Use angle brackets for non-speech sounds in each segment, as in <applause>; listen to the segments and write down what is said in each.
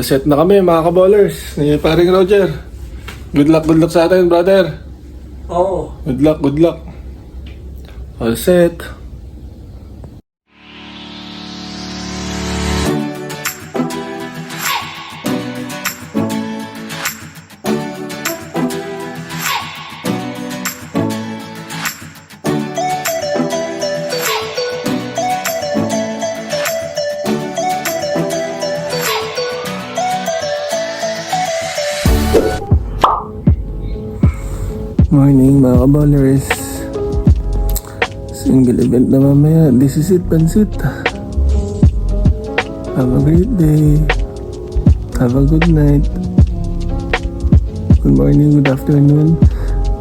All set na kami mga kaballers. Ni paring Roger. Good luck, good luck sa atin, brother. Oo. Good luck, good luck. All set. Morning mga kaballers. Single event na mamaya. This is it, Pansit. Have a great day. Have a good night. Good morning, good afternoon,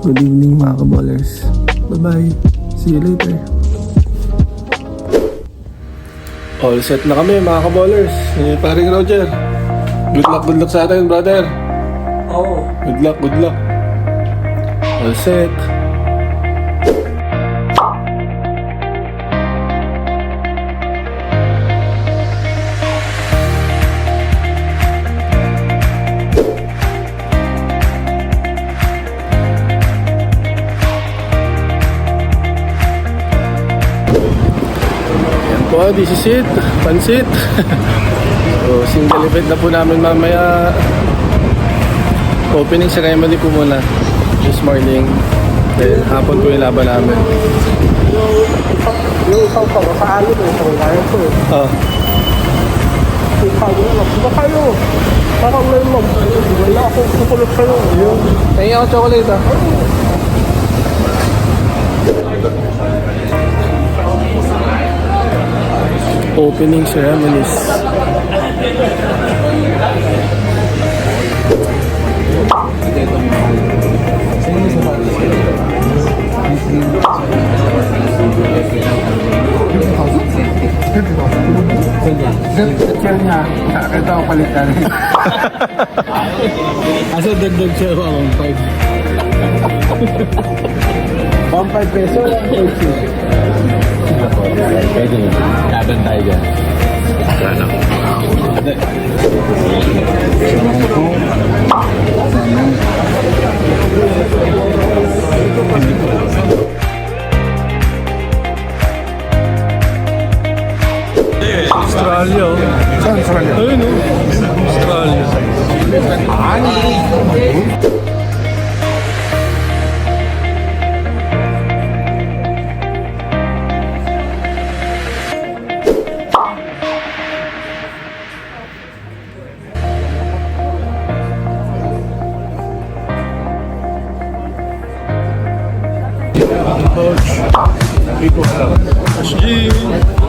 good evening mga kaballers. Bye-bye. See you later. All set na kami mga kaballers. Ni paring Roger. Good luck, good luck sa atin, brother. Oo. Good luck, good luck. All set. Po, this is it. Pansit. <laughs> so, single event na po namin mamaya. Opening ceremony po muna this morning. Then hapon po yung laban namin. Yung isang pa sa amin eh. Sa kaya ko eh. Ah, Yung sabi nila, ba kayo? Parang may mag... Wala akong kukulot kayo. Yung... tingin ako chocolate ah. Opening ceremonies. Kaya niya, ito ang palitan. Asa dagdag siya ako 1.5 peso, 1.2. Pwede mo. Laban tayo dyan. Australia. Oh. Saan sa kanya? Ayun oh. Australia. SG. Yan o.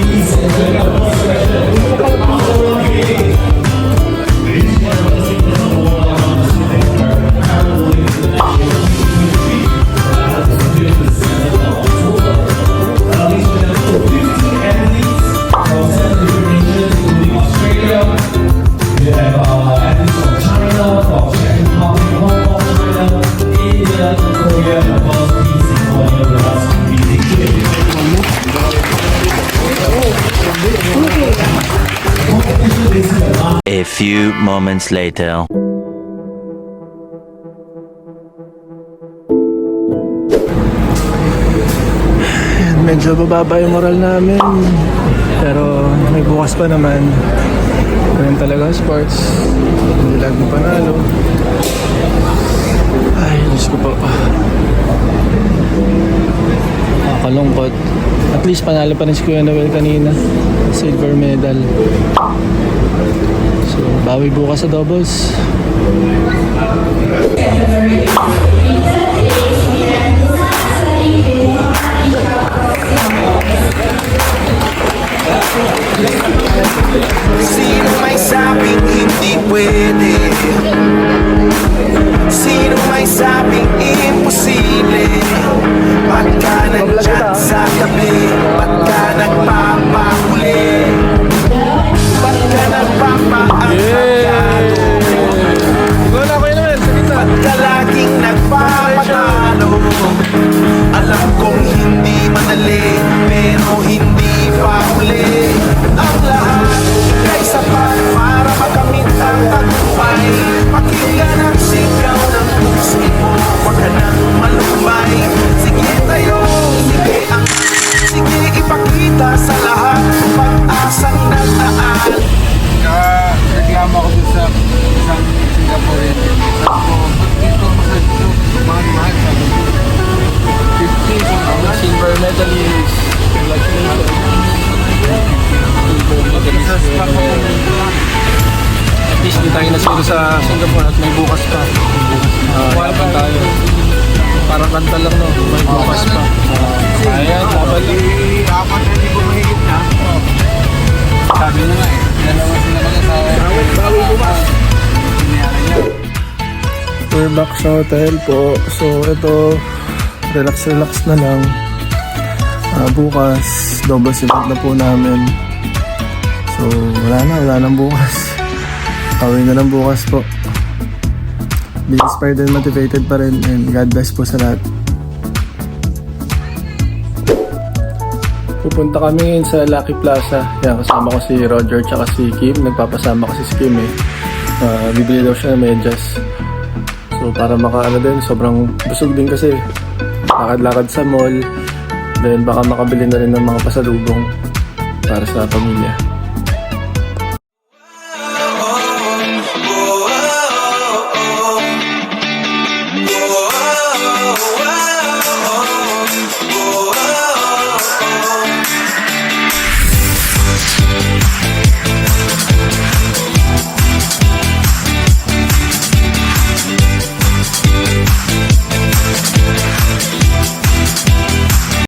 Easy, few moments later. Medyo bababa yung moral namin. Pero may bukas pa naman. Ganun talaga sports. Hindi lagi panalo. Ay, Diyos ko po. Nakakalungkot. At least panalo pa rin si Kuya Noel kanina. Silver medal. Bawi bukas sa doubles. Sino may sabing hindi pwede At least di tayo nasilo sa Singapore at may bukas pa. Uh, tayo. Parang kanta lang no, may bukas pa. Uh, ayan, laban lang. apat na libo mahigit na. Sabi na nga eh, dalawa sila kasi sa... Bawi. We're back sa hotel po. So, ito, relax-relax na lang. Ah, bukas, double event na po namin. So, wala na, wala nang bukas. Away na lang bukas po. Be inspired and motivated pa rin and God bless po sa lahat. Pupunta kami ngayon sa Lucky Plaza. Yan, kasama ko si Roger tsaka si Kim. Nagpapasama kasi si Kim eh. Ah, bibili daw siya ng medyas. So para makaano din, sobrang busog din kasi. Lakad-lakad sa mall. Then baka makabili na rin ng mga pasalubong para sa pamilya.